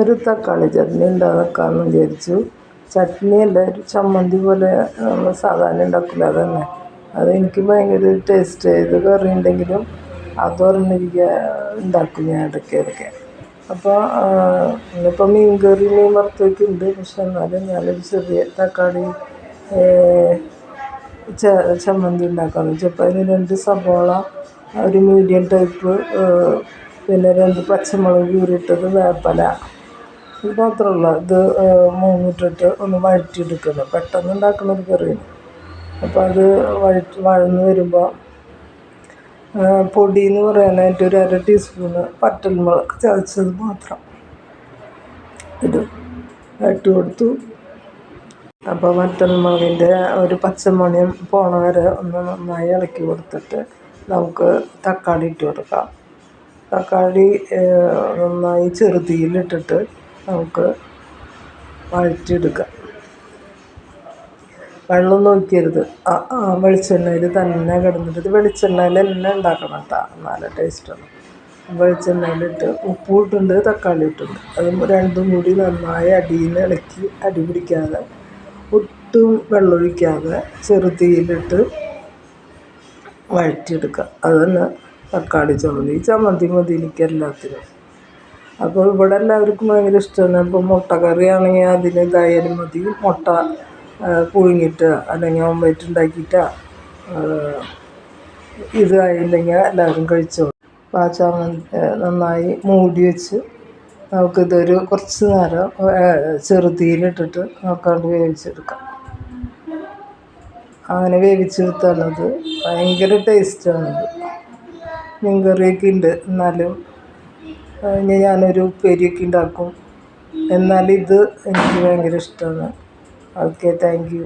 ഒരു തക്കാളി ചട്നി ഉണ്ടാക്കാമെന്ന് വിചാരിച്ചു. ചട്നി അല്ല ഒരു ചമ്മന്തി പോലെ നമ്മൾ സാധാരണ ഉണ്ടാക്കില്ല അതന്നെ. അതെനിക്ക് ഭയങ്കര ടേസ്റ്റ് ഏത് കറി ഉണ്ടെങ്കിലും അത് പറഞ്ഞിരിക്കുക ഉണ്ടാക്കും ഞാൻ ഇടയ്ക്ക് ഇടയ്ക്ക് അപ്പോൾ ഇന്നിപ്പോൾ മീൻ കറി മീൻ വറുത്തൊക്കെ ഉണ്ട്. പക്ഷെ എന്നാലും ഞാനൊരു ചെറിയ തക്കാളി ചമ്മന്തി ഉണ്ടാക്കാമെന്ന് വെച്ചപ്പോൾ അതിന് രണ്ട് സവാള ഒരു മീഡിയം ടൈപ്പ് പിന്നെ രണ്ട് പച്ചമുളക് കീറിയിട്ടത് വേപ്പില. ഇത് മാത്രമല്ല ഇത് മൂന്നിട്ടിട്ട് ഒന്ന് വഴറ്റിയെടുക്കണം. പെട്ടെന്ന് ഉണ്ടാക്കുന്ന ഒരു കറിയാണ്. അപ്പോൾ അത് വഴറ്റി വഴന്ന് വരുമ്പോൾ പൊടി എന്ന് പറയാനായിട്ട് ഒരു അര ടീസ്പൂണ് വറ്റൽമുളക് ചതച്ചത് മാത്രം ഇത് ഇട്ട് കൊടുത്തു. അപ്പോൾ വറ്റൽമുളകിന്റെ ഒരു പച്ചമണിയും പോണ വരെ ഒന്ന് നന്നായി ഇളക്കി കൊടുത്തിട്ട് നമുക്ക് തക്കാളി ഇട്ട് കൊടുക്കാം. തക്കാളി നന്നായി ചെറുതീയിലിട്ടിട്ട് നമുക്ക് വഴറ്റിയെടുക്കാം. വെള്ളം നോക്കിയരുത്. ആ ആ വെളിച്ചെണ്ണയിൽ തന്നെ കിടന്നിട്ട് വെളിച്ചെണ്ണയിൽ തന്നെ ഉണ്ടാക്കണം കേട്ടോ. നല്ല ടേസ്റ്റാണ് വെളിച്ചെണ്ണയിലിട്ട് ഉപ്പും ഇട്ടുണ്ട് തക്കാളി ഇട്ടുണ്ട് അത് രണ്ടും കൂടി നന്നായി അടിയിൽ ഇളക്കി അടി പിടിക്കാതെ ഒട്ടും വെള്ളമൊഴിക്കാതെ ചെറുതീയിലിട്ട് വഴറ്റിയെടുക്കുക അത് തന്നെ തക്കാളി ചമ്മന്തി ചമ്മന്തി മതി എനിക്ക് എല്ലാത്തിനും. അപ്പോൾ ഇവിടെ എല്ലാവർക്കും ഭയങ്കര ഇഷ്ടമാണ്. അപ്പോൾ മുട്ട കറിയാണെങ്കിൽ അതിന് ഇതായാലും മതി. മുട്ട പുഴുങ്ങിയിട്ട് അല്ലെങ്കിൽ ഓംലെറ്റ് ഉണ്ടാക്കിയിട്ടോ ഇതായില്ലെങ്കിൽ എല്ലാവരും കഴിച്ചോളും. അപ്പോൾ ആ ചമ്മന്തി നന്നായി മൂടി വെച്ച് നമുക്കിതൊരു കുറച്ച് നേരം ചെറുതീയിലിട്ടിട്ട് നമുക്കത് വേവിച്ചെടുക്കാം. അങ്ങനെ വേവിച്ചെടുത്താലത് ഭയങ്കര ടേസ്റ്റാണത് മീൻ കറിയൊക്കെ ഉണ്ട്. എന്നാലും ഞാനൊരു ഉപ്പേരിയൊക്കെ ഉണ്ടാക്കും. ഇത് എനിക്ക് ഭയങ്കര ഇഷ്ടമാണ്. Okay thank you.